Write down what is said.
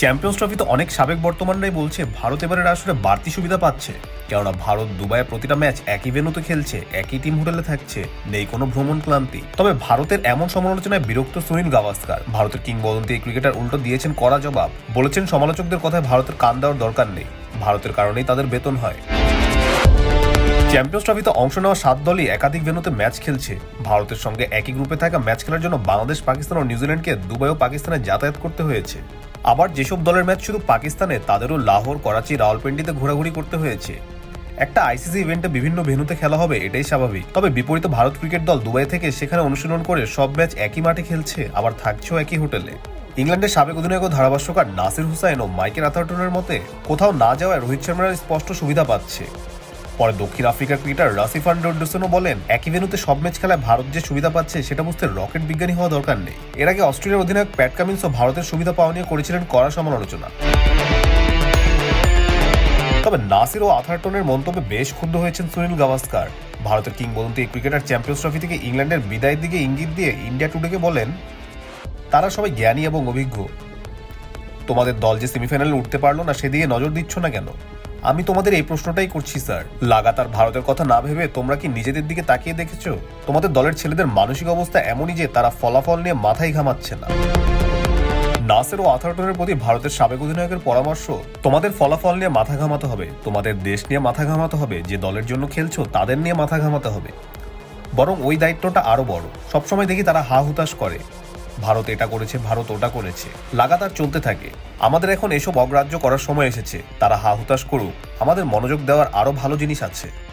Champions ট্রফিতে অনেক সাবেক বর্তমানরাই বলছে, ভারত এবারের আসলে বাড়তি সুবিধা পাচ্ছে। কেননা ভারত দুবাইয়ে প্রতিটা ম্যাচ একই ভেনুতে খেলছে, একই টিম হোটেলে থাকছে, নেই কোনো ভ্রমণ ক্লান্তি। তবে ভারতের এমন সমালোচনায় বিরক্ত সুনীল গাভাস্কার। ভারতের কিংবদন্তি ক্রিকেটার উল্টো দিয়েছেন কড়া জবাব। বলেছেন সমালোচকদের কথায় ভারতের কান দেওয়ার দরকার নেই। ভারতের কারণেই তাদের বেতন হয়। চ্যাম্পিয়ন্স ট্রফিতে অংশ নেওয়া সাত দলই একাধিক ভেন্যুতে ম্যাচ খেলছে। ভারতের সঙ্গে একই গ্রুপে থাকা ম্যাচ খেলার জন্য বাংলাদেশ, পাকিস্তান ও নিউজিল্যান্ডকে দুবাই ও পাকিস্তানে যাতায়াত করতে হয়েছে। আবার যেসব দলের ম্যাচ শুধু পাকিস্তানে, তাদেরও লাহোর, করাচি, রাওয়ালপিন্ডিতে ঘোরাঘুরি করতে হয়েছে। একটা আইসিসি ইভেন্টে বিভিন্ন ভেন্যুতে খেলা হবে, এটাই স্বাভাবিক। তবে বিপরীত ভারত ক্রিকেট দল দুবাই থেকে সেখানে অনুশীলন করে সব ম্যাচ একই মাঠে খেলছে, আবার থাকছেও একই হোটেলে। ইংল্যান্ডের সাবেক অধিনায়ক ও ধারাভাষ্যকার নাসির হুসাইন ও মাইকেল আথারটনের মতে কোথাও না যাওয়ায় রোহিত শর্মার স্পষ্ট সুবিধা পাচ্ছে। পরে দক্ষিণ আফ্রিকার ক্রিকেটার রাসিফ আন্ডারডসনও বলেন, একই ভেন্যুতে সব ম্যাচ খেলায় ভারত যে সুবিধা পাচ্ছে সেটা বুঝতে রকেট বিজ্ঞানী হওয়া দরকার নেই। এর আগে অস্ট্রেলিয়ার অধিনায়ক প্যাট কামিন্সও ভারতের সুবিধা পাওয়া নিয়ে করেছিলেন কড়া সমালোচনা। তবে নাসির ও আথারটনের মন্তব্যে বেশ ক্ষুব্ধ হয়েছেন সুনীল গাভাস্কার। ভারতের কিংবদন্তি এই ক্রিকেটার চ্যাম্পিয়ন্স ট্রফি থেকে ইংল্যান্ডের বিদায়ের দিকে ইঙ্গিত দিয়ে ইন্ডিয়া টুডেকে বলেন, তারা সবাই জ্ঞানী এবং অভিজ্ঞ। তোমাদের দল যে সেমিফাইনালে উঠতে পারল না সেদিকে নজর দিচ্ছ না কেন? আমি তোমাদের এই প্রশ্নটাই করছি, স্যার। লাগাতার ভারতের কথা না ভেবে তোমরা কি নিজেদের দিকে তাকিয়ে দেখেছ? তোমাদের দলের ছেলেদের মানসিক অবস্থা এমনই যে তারা ফলাফল নিয়ে মাথায় ঘামাচ্ছে না। নাসের ও আথারটনের প্রতি ভারতের সাবেক অধিনায়কের পরামর্শ, তোমাদের ফলাফল নিয়ে মাথা ঘামাতে হবে। তোমাদের দেশ নিয়ে মাথা ঘামাতে হবে। যে দলের জন্য খেলছো, তাদের নিয়ে মাথা ঘামাতে হবে। বরং ওই দায়িত্বটা আরও বড়। সবসময় দেখি তারা হা হুতাশ করে। ভারত এটা করেছে, ভারত ওটা করেছে। লাগাতার চলতে থাকে। আমাদের এখন এসব অগ্রাহ্য করার সময় এসেছে। তারা হা হুতাশ করুক। আমাদের মনোযোগ দেওয়ার আরও ভালো জিনিস আছে।